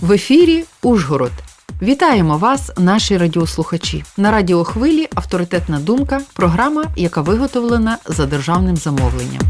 В ефірі Ужгород. Вітаємо вас, наші радіослухачі. На радіохвилі авторитетна думка програма, яка виготовлена за державним замовленням.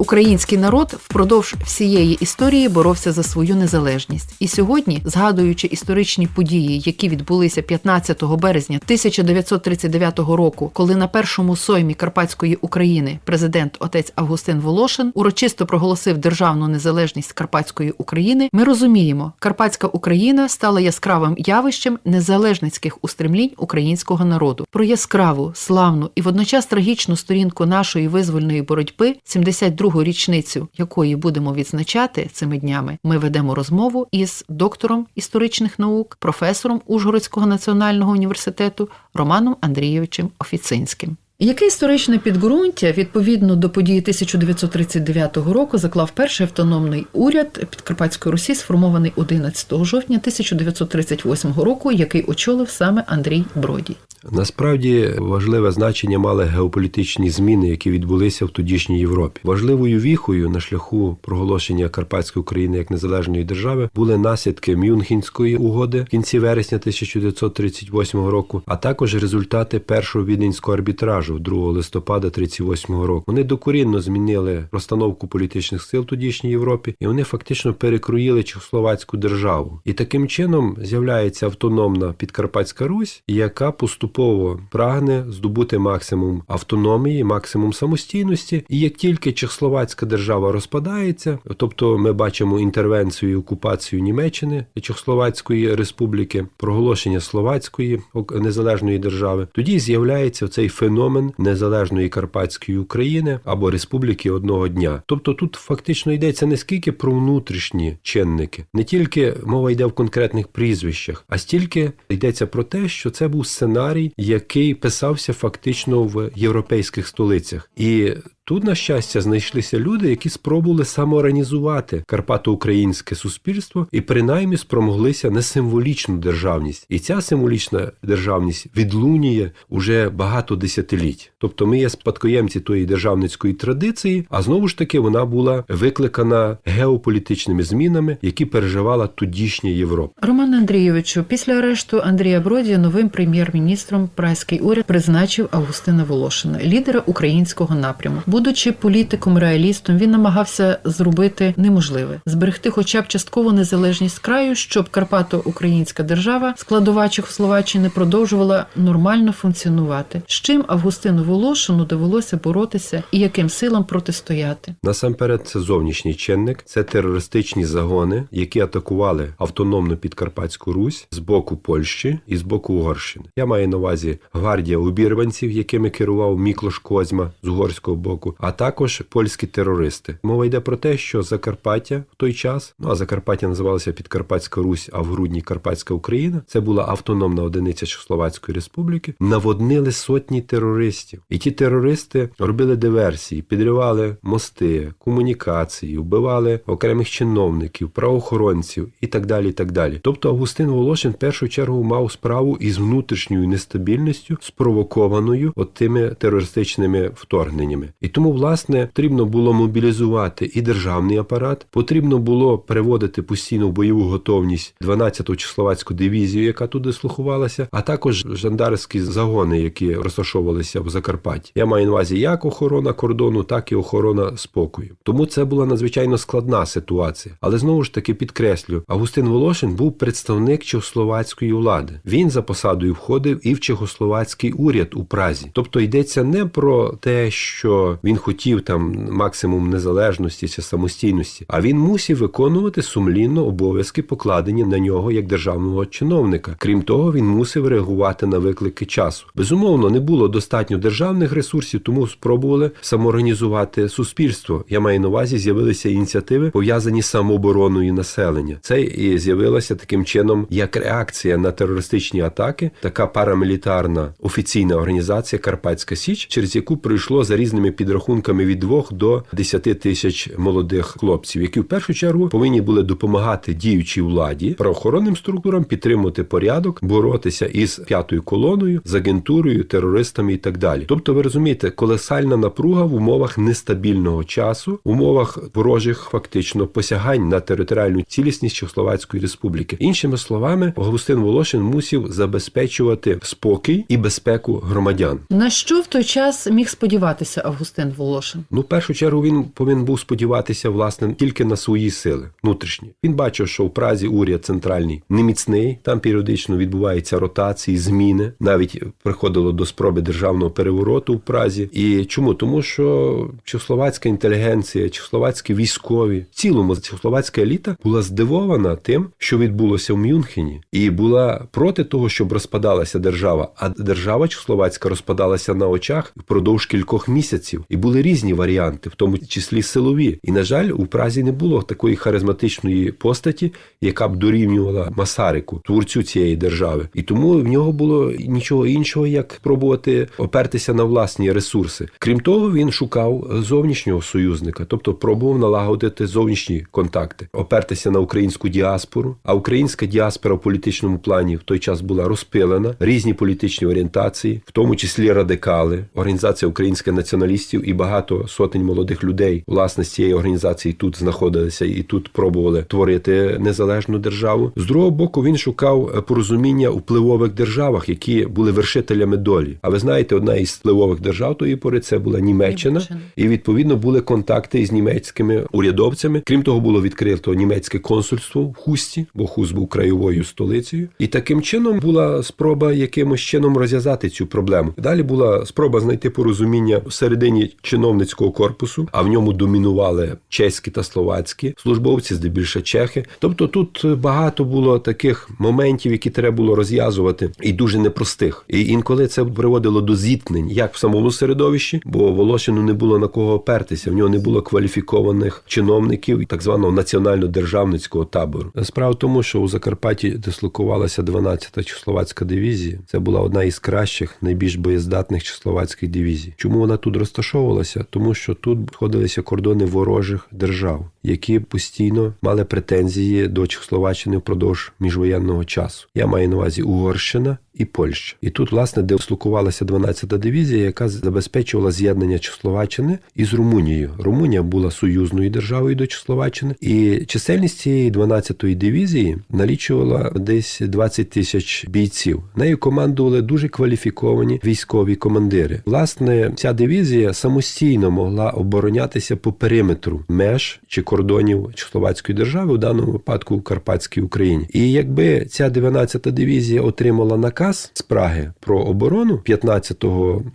Український народ впродовж всієї історії боровся за свою незалежність. І сьогодні, згадуючи історичні події, які відбулися 15 березня 1939 року, коли на першому соймі Карпатської України президент отець Августин Волошин урочисто проголосив державну незалежність Карпатської України, ми розуміємо, Карпатська Україна стала яскравим явищем незалежницьких устремлінь українського народу. Про яскраву, славну і водночас трагічну сторінку нашої визвольної боротьби 72 другу річницю якої будемо відзначати цими днями, ми ведемо розмову із доктором історичних наук, професором Ужгородського національного університету Романом Андрійовичем Офіцинським. Яке історичне підґрунтя відповідно до події 1939 року заклав перший автономний уряд Підкарпатської Русі, сформований 11 жовтня 1938 року, який очолив саме Андрій Бродій? Насправді важливе значення мали геополітичні зміни, які відбулися в тодішній Європі. Важливою віхою на шляху проголошення Карпатської України як незалежної держави були наслідки Мюнхенської угоди в кінці вересня 1938 року, а також результати першого віденського арбітражу 2 листопада 1938 року. Вони докорінно змінили розстановку політичних сил тодішній Європі, і вони фактично перекроїли Чехословацьку державу. І таким чином з'являється автономна Підкарпатська Русь, яка поступово прагне здобути максимум автономії, максимум самостійності. І як тільки Чехословацька держава розпадається, тобто ми бачимо інтервенцію і окупацію Німеччини Чехословацької республіки, проголошення Словацької незалежної держави, тоді з'являється цей феномен незалежної Карпатської України або республіки одного дня. Тобто тут фактично йдеться не скільки про внутрішні чинники, не тільки мова йде в конкретних прізвищах, а стільки йдеться про те, що це був сценарій, який писався фактично в європейських столицях, і Тут, на щастя, знайшлися люди, які спробували самоорганізувати карпато-українське суспільство і принаймні спромоглися на символічну державність. І ця символічна державність відлунює уже багато десятиліть. Тобто ми є спадкоємці тої державницької традиції, а знову ж таки вона була викликана геополітичними змінами, які переживала тодішня Європа. Роман Андрійовичу, після арешту Андрія Бродія новим прем'єр-міністром прайський уряд призначив Августина Волошина, лідера українського напряму. Будучи політиком реалістом, він намагався зробити неможливе зберегти, хоча б часткову незалежність краю, щоб Карпато-Українська держава, складова Чехословаччини, продовжувала нормально функціонувати. З чим Августину Волошину довелося боротися і яким силам протистояти? Насамперед, це зовнішній чинник, це терористичні загони, які атакували автономну підкарпатську Русь з боку Польщі і з боку Угорщини. Я маю на увазі гвардія убірванців, якими керував Міклош Козьма з угорського боку а також польські терористи. Мова йде про те, що Закарпаття в той час, ну а Закарпаття називалося Підкарпатська Русь, а в грудні Карпатська Україна. Це була автономна одиниця Чехословацької республіки. Наводнили сотні терористів, і ті терористи робили диверсії, підривали мости, комунікації, вбивали окремих чиновників, правоохоронців і так далі. і так далі. Тобто Августин Волошин в першу чергу мав справу із внутрішньою нестабільністю, спровокованою от тими терористичними вторгненнями. І тому, власне, потрібно було мобілізувати і державний апарат, потрібно було переводити постійно в бойову готовність 12-ту чехословацьку дивізію, яка туди слухувалася, а також жандарські загони, які розташовувалися в Закарпатті. Я маю на увазі як охорона кордону, так і охорона спокою. Тому це була надзвичайно складна ситуація. Але знову ж таки підкреслю, Августин Волошин був представник чехословацької влади. Він за посадою входив і в чехословацький уряд у Празі. Тобто йдеться не про те, що він хотів там максимум незалежності чи самостійності, а він мусив виконувати сумлінно обов'язки, покладені на нього як державного чиновника. Крім того, він мусив реагувати на виклики часу. Безумовно, не було достатньо державних ресурсів, тому спробували самоорганізувати суспільство. Я маю на увазі, з'явилися ініціативи пов'язані з самообороною населення. Це і з'явилося таким чином як реакція на терористичні атаки, така парамілітарна офіційна організація Карпатська Січ, через яку пройшло за різними під підрахунками від 2 до 10 тисяч молодих хлопців, які в першу чергу повинні були допомагати діючій владі, правоохоронним структурам підтримувати порядок, боротися із п'ятою колоною, з агентурою, терористами і так далі. Тобто, ви розумієте, колосальна напруга в умовах нестабільного часу, в умовах ворожих фактично посягань на територіальну цілісність Чехословацької республіки. Іншими словами, Августин Волошин мусив забезпечувати спокій і безпеку громадян. На що в той час міг сподіватися Августин Волошин? Ну, в першу чергу він повинен був сподіватися власне тільки на свої сили внутрішні. Він бачив, що в Празі уряд центральний не міцний. Там періодично відбуваються ротації, зміни. Навіть приходило до спроби державного перевороту в Празі. І чому? Тому що чехословацька інтелігенція, чехословацькі військові, в цілому чехословацька еліта була здивована тим, що відбулося в Мюнхені, і була проти того, щоб розпадалася держава. А держава чехословацька розпадалася на очах впродовж кількох місяців, і були різні варіанти, в тому числі силові. І на жаль, у Празі не було такої харизматичної постаті, яка б дорівнювала Масарику, творцю цієї держави. І тому в нього було нічого іншого, як пробувати опертися на власні ресурси. Крім того, він шукав зовнішнього союзника, тобто пробував налагодити зовнішні контакти, опертися на українську діаспору. А українська діаспора в політичному плані в той час була розпилена, різні політичні орієнтації, в тому числі радикали, організація українських націоналістів і багато сотень молодих людей, власне, з цієї організації тут знаходилися і тут пробували творити незалежну державу. З другого боку, він шукав порозуміння у впливових державах, які були вершителями долі. А ви знаєте, одна із впливових держав тої пори це була Німеччина, Німеччина. і відповідно були контакти із німецькими урядовцями. Крім того, було відкрито німецьке консульство в Хусті, бо Хуст був краєвою столицею. І таким чином була спроба якимось чином розв'язати цю проблему. Далі була спроба знайти порозуміння всередині чиновницького корпусу, а в ньому домінували чеські та словацькі службовці, здебільше чехи. Тобто тут багато було таких моментів, які треба було розв'язувати, і дуже непростих. І інколи це приводило до зіткнень, як в самому середовищі, бо Волошину не було на кого опертися. В нього не було кваліфікованих чиновників так званого національно-державницького табору. Справа в тому, що у Закарпатті дислокувалася 12-та чехословацька дивізія. Це була одна із кращих, найбільш боєздатних чехословацьких дивізій. Чому вона тут розташовувалася? Тому що тут сходилися кордони ворожих держав, які постійно мали претензії до Чехословаччини впродовж міжвоєнного часу. Я маю на увазі Угорщина і Польща. І тут, власне, дислокувалася 12-та дивізія, яка забезпечувала з'єднання Чехословаччини із Румунією. Румунія була союзною державою до Чехословаччини, і чисельність цієї 12-ї дивізії налічувала десь 20 тисяч бійців. Нею командували дуже кваліфіковані військові командири. Власне, ця дивізія самостійно могла оборонятися по периметру меж чи кордонів Чехословацької держави, у даному випадку в Карпатській Україні. І якби ця 12-та дивізія отримала наказ з Праги про оборону 15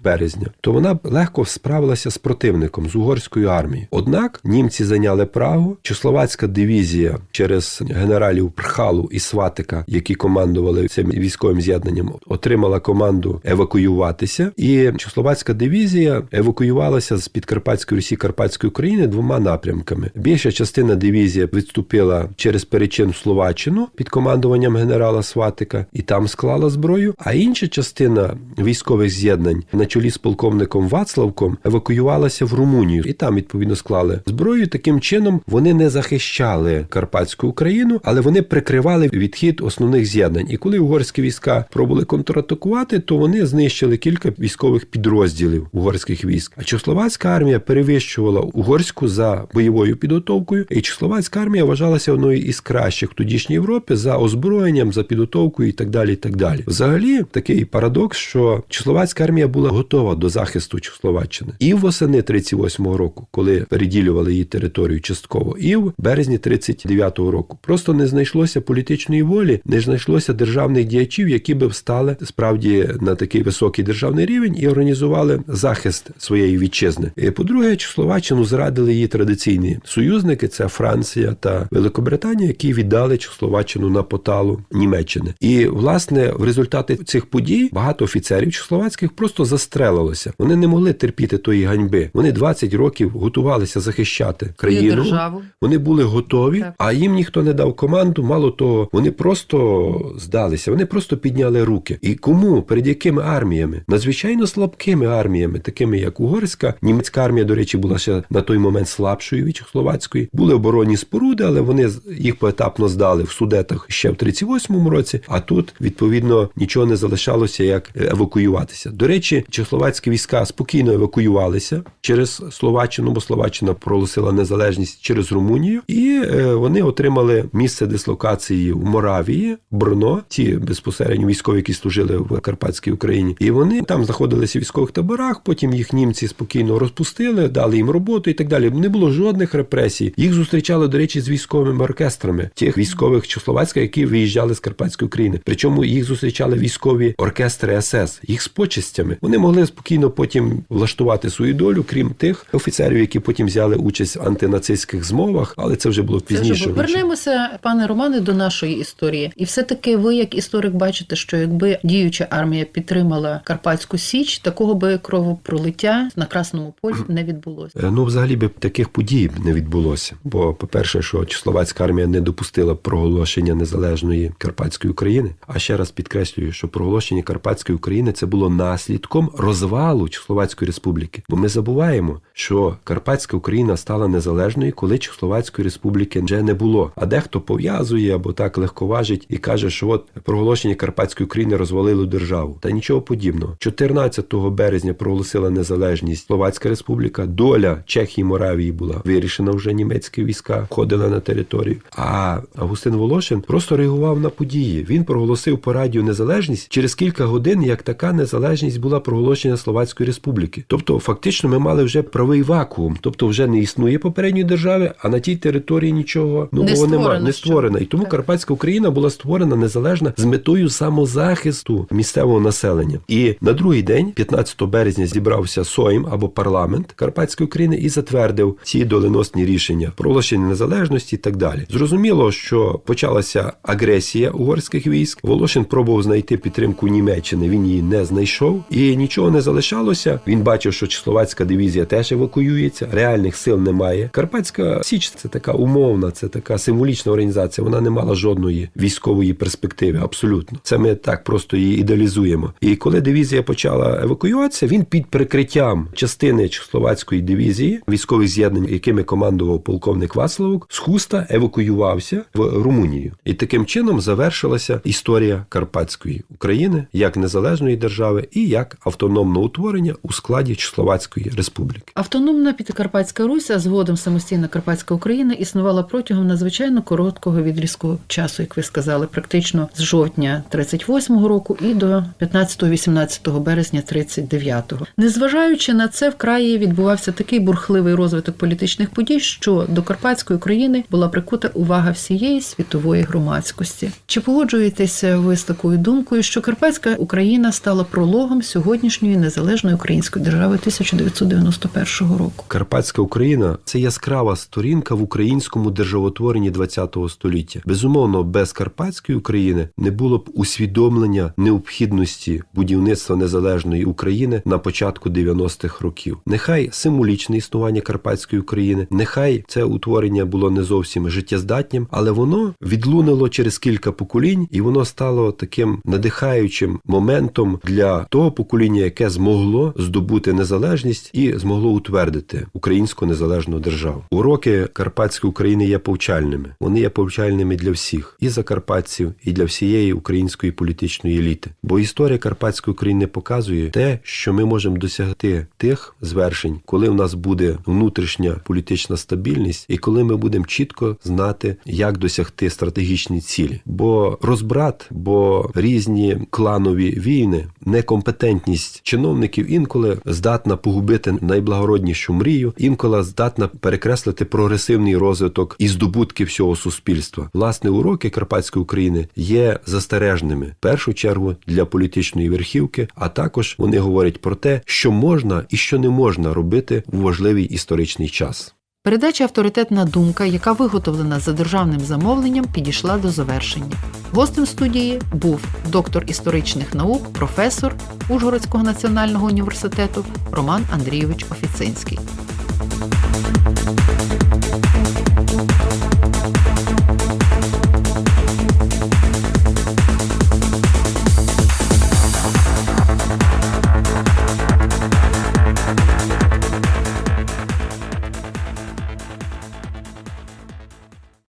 березня, то вона б легко справилася з противником з угорською армією. Однак німці зайняли Прагу. Чехословацька дивізія через генералів Прхалу і Сватика, які командували цим військовим з'єднанням, отримала команду евакуюватися. І Чехословацька дивізія евакуювалася з Підкарпатської Русі Карпатської України двома напрямками. Більша частина дивізії відступила через перечин в Словаччину під командуванням генерала Сватика і там склала зброю. А інша частина військових з'єднань на чолі з полковником Вацлавком евакуювалася в Румунію і там відповідно склали зброю. Таким чином вони не захищали Карпатську Україну, але вони прикривали відхід основних з'єднань. І коли угорські війська пробували контратакувати, то вони знищили кілька військових підрозділів угорських військ. А чехословацька армія перевищувала угорську за бойовою підготовкою, і чехословацька армія вважалася одною із кращих в тодішній Європі за озброєнням, за підготовкою і так далі. І так далі. Взагалі, такий парадокс, що чехословацька армія була готова до захисту Чехословаччини і восени 38-го року, коли переділювали її територію частково, і в березні 39-го року. Просто не знайшлося політичної волі, не знайшлося державних діячів, які би встали справді на такий високий державний рівень і організували захист своєї вітчизни. По-друге, Чехословаччину зрадили її традиційні союзники: це Франція та Великобританія, які віддали Чехословаччину на поталу Німеччини. І власне в результаті цих подій багато офіцерів чехословацьких просто застрелилося. Вони не могли терпіти тої ганьби. Вони 20 років готувалися захищати країну. державу. Вони були готові, Так. а їм ніхто не дав команду. Мало того, вони просто здалися, вони просто підняли руки. І кому перед якими арміями? Надзвичайно слабкими арміями, такими як угорська. угорська. Німецька армія, до речі, була ще на той момент слабшою від чехословацької. Були оборонні споруди, але вони їх поетапно здали в судетах ще в 38-му році. А тут відповідно нічого не залишалося, як е, евакуюватися. До речі, чехословацькі війська спокійно евакуювалися через Словаччину, бо Словаччина проголосила незалежність через Румунію, і е, вони отримали місце дислокації в Моравії, Брно, ті безпосередньо військові, які служили в Карпатській Україні. І вони там знаходилися в військових таборах. Потім їх німці спокійно розпустили, дали їм роботу і так далі. Не було жодних репресій. Їх зустрічали, до речі, з військовими оркестрами тих військових Чехословацька, які виїжджали з Карпатської України. Причому їх зустрічали військові оркестри СС, їх з почестями. Вони могли спокійно потім влаштувати свою долю, крім тих офіцерів, які потім взяли участь в антинацистських змовах, але це вже було пізніше. ж Вернемося, пане Романе, до нашої історії. І все-таки ви, як історик, бачите, що якби діюча армія підтримала Карпатську Січ, такого би кровопролиття на Красному полі не відбулося. Е, Ну, взагалі би таких подій не відбулося. Бо, по-перше, що Чехословацька армія не допустила проголошення незалежної Карпатської України. А ще раз підкреслюю, що проголошення Карпатської України це було наслідком розвалу Чехословацької республіки. Бо ми забуваємо, що Карпатська Україна стала незалежною, коли Чехословацької республіки вже не було. А дехто пов'язує або так легковажить і каже, що от проголошення Карпатської України розвалило державу. Та нічого подібного. 14 березня проголосила незалежність Словацька республіка. Доля Чехії Моравії була вирішена вже німецькі війська входили на територію. А Августин Волошин просто реагував на події. Він проголосив по радіо незалежність через кілька годин, як така незалежність була проголошена Словацької республіки. Тобто, фактично, ми мали вже правий вакуум, тобто вже не існує попередньої держави, а на тій території нічого ну Не бо не створена. І тому Так. Карпатська Україна була створена незалежна з метою самозахисту місцевого населення. І на другий день, 15 березня, зібрався Сойм або парламент Карпатської України і затвердив ці доленосні рішення проголошення незалежності і так далі. Зрозуміло, що почалася агресія угорських військ. Волошин пробував знайти підтримку Німеччини. Він її не знайшов, і нічого не залишалося. Він бачив, що Чехословацька дивізія теж евакуюється. Реальних сил немає. Карпатська Січ це така умовна, це така символічна організація. Вона не мала жодної військової перспективи. Абсолютно, це ми так просто її ідеалізуємо. І коли дивізія почала евакуюватися, він під прикриттям частини Чехословацької дивізії, військових з'єднань, якими командував полковник Вацлавук, з Хуста евакуювався в Румунію. І таким чином завершилася історія Карпатської України як незалежної держави і як автономного утворення у складі Чехословацької республіки. Автономна Підкарпатська Русь, а згодом самостійна Карпатська Україна існувала протягом надзвичайно короткого відрізку часу, як ви сказали, практично з жовтня 38-го року і до 15-18 березня 39-го. Незважаючи на це, в краї відбувався такий бурхливий розвиток політичних подій, що до Карпатської України була прикута увага всієї світової громадськості. Чи погоджуєтеся ви з такою думкою, що Карпатська Україна стала прологом сьогоднішньої незалежної української держави 1991 року? Карпатська Україна це яскрава сторінка в українському державотворенні ХХ століття. Безумовно, без Карпатської України не було б усвідомлення необхідності будівництва незалежної України на початку 90-х років. Нехай символічне існування Карпатської України, нехай це утворення було не зовсім життєздатнім, але воно відлунило через кілька поколінь, і воно стало таким надихаючим моментом для того покоління, яке змогло здобути незалежність і змогло утвердити українську незалежну державу. Уроки Карпатської України є повчальними. Вони є повчальними для всіх і закарпатців, і для всієї української політичної еліти. Бо історія Карпатської України показує те, що ми можемо досягти тих звершень, коли в нас буде внутрішня політична стабільність, і коли ми будемо чітко знати, як досягти стратегічні цілі. Бо розбрат, бо різні кланові війни, некомпетентність чиновників інколи здатна погубити найблагороднішу мрію, інколи здатна перекреслити прогресивний розвиток і здобутки всього суспільства. Власне, уроки Карпатської України є застережними в першу чергу для політичної верхівки, а також вони говорять про те, що можна і що не можна робити у важливий історичний час. Передача авторитетна думка, яка виготовлена за державним замовленням, підійшла до завершення. Гостем студії був доктор історичних наук, професор Ужгородського національного університету Роман Андрійович Офіцинський.